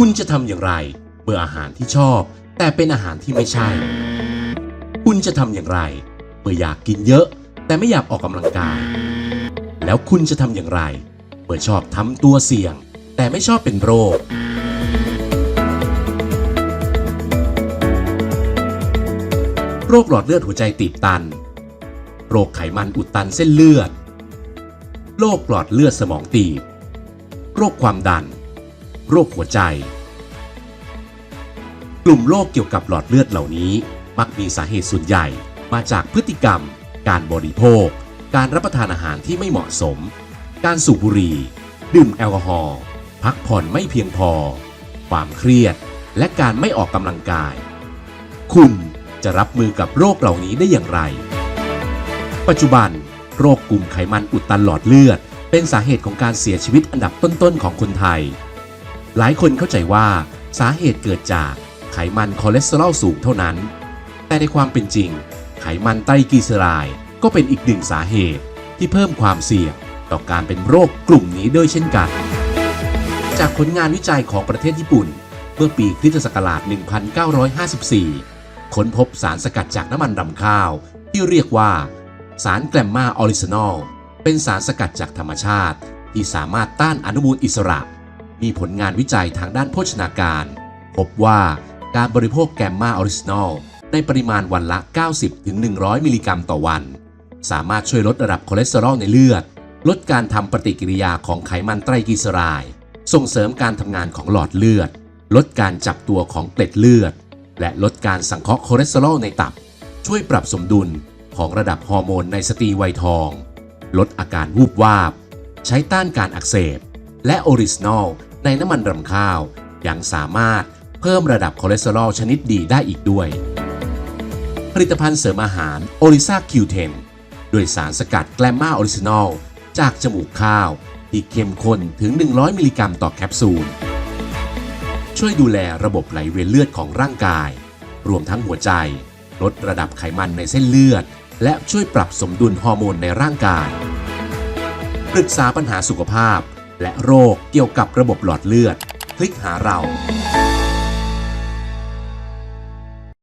คุณจะทำอย่างไร เมื่ออาหารที่ชอบ แต่เป็นอาหารที่ไม่ใช่ คุณจะทำอย่างไร เมื่ออยากกินเยอะ แต่ไม่อยากออกกำลังกาย แล้วคุณจะทำอย่างไร เมื่อชอบทำตัวเสี่ยง แต่ไม่ชอบเป็นโรคโรคหลอดเลือดหัวใจตีบตัน โรคไขมันอุดตันเส้นเลือด โรคหลอดเลือดสมองตีบ โรคความดัน โรคหัวใจ กลุ่มโรคเกี่ยวกับหลอดเลือดเหล่านี้ มักมีสาเหตุส่วนใหญ่มาจากพฤติกรรม การบริโภค การรับประทานอาหารที่ไม่เหมาะสม การสูบบุหรี่ ดื่มแอลกอฮอล์ พักผ่อนไม่เพียงพอ ความเครียด และการไม่ออกกำลังกาย คุณจะรับมือกับโรคเหล่านี้ได้อย่างไร ปัจจุบัน โรคกลุ่มไขมันอุดตันหลอดเลือด เป็นสาเหตุของการเสียชีวิตอันดับต้นๆของคนไทย หลายคนเข้าใจว่าสาเหตุเกิดจากไขมันคอเลสเตอรอลสูงเท่านั้น แต่ในความเป็นจริง ไขมันไตรกลีเซอไรด์ก็เป็นอีกหนึ่งสาเหตุที่เพิ่มความเสี่ยงต่อการเป็นโรคกลุ่มนี้ด้วยเช่นกัน จากผลงานวิจัยของประเทศญี่ปุ่น เมื่อปีคริสตศักราช 1954 ค้นพบสารสกัดจากน้ำมันรำข้าว ที่เรียกว่า สารแกลมมาออริจินอล เป็นสารสกัดจากธรรมชาติ ที่สามารถต้านอนุมูลอิสระ มีผลงานวิจัยทางด้านโภชนาการ พบว่าการบริโภคแกมมาออริจินอลในปริมาณวันละ 90-100 มิลลิกรัมต่อวัน สามารถช่วยลดระดับคอเลสเตอรอลในเลือด ลดการทำปฏิกิริยาของไขมันไตรกลีเซอไรด์ส่งเสริมการทำงานของหลอดเลือด ลดการจับตัวของเกล็ดเลือด และลดการสังเคราะห์คอเลสเตอรอลในตับ ช่วยปรับสมดุลของระดับฮอร์โมนในสตรีวัยทอง ลดอาการวูบวาบ ใช้ต้านการอักเสบ และออริจินอล ในน้ำมันรำข้าว ยังสามารถเพิ่มระดับคอเลสเตอรอลชนิดดีได้อีกด้วย ผลิตภัณฑ์เสริมอาหารโอริซาคิวเทนด้วยสารสกัดแกลมมาออริจินอลจากจมูกข้าวที่เข้มข้นถึง 100 มิลลิกรัมต่อแคปซูล ช่วยดูแลระบบไหลเวียนเลือดของร่างกาย รวมทั้งหัวใจ ลดระดับไขมันในเส้นเลือด และช่วยปรับสมดุลฮอร์โมนในร่างกาย ปรึกษาปัญหาสุขภาพ และโรคเกี่ยวกับระบบหลอดเลือด คลิกหาเรา